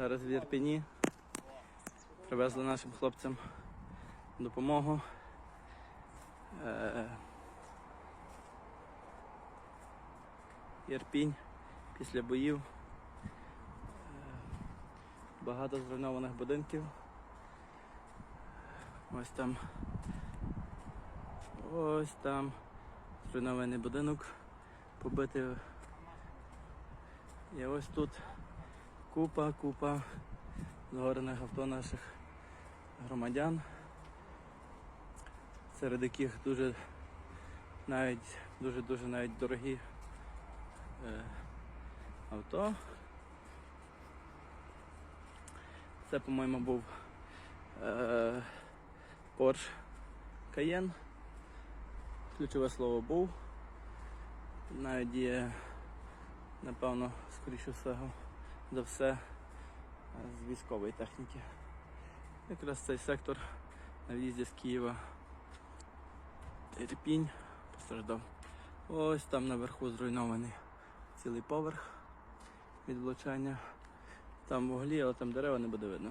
Зараз в Ірпіні. Привезли нашим хлопцям допомогу. Е, Ірпінь після боїв. Е, Багато зруйнованих будинків. Ось там. Ось там зруйнований будинок побитий. І ось тут купа, купа згорених авто наших громадян, серед яких дуже навіть дуже-дуже навіть дорогі е, авто. Це, по-моєму, був е, Porsche Cayenne. Ключове слово був. Навіть є, напевно, скоріше всього за все е, з військової техніки. Якраз цей сектор на в'їзді з Києва Ірпінь постраждав. Ось там наверху зруйнований цілий поверх від влучання. Там вуглі, але там дерева не буде видно.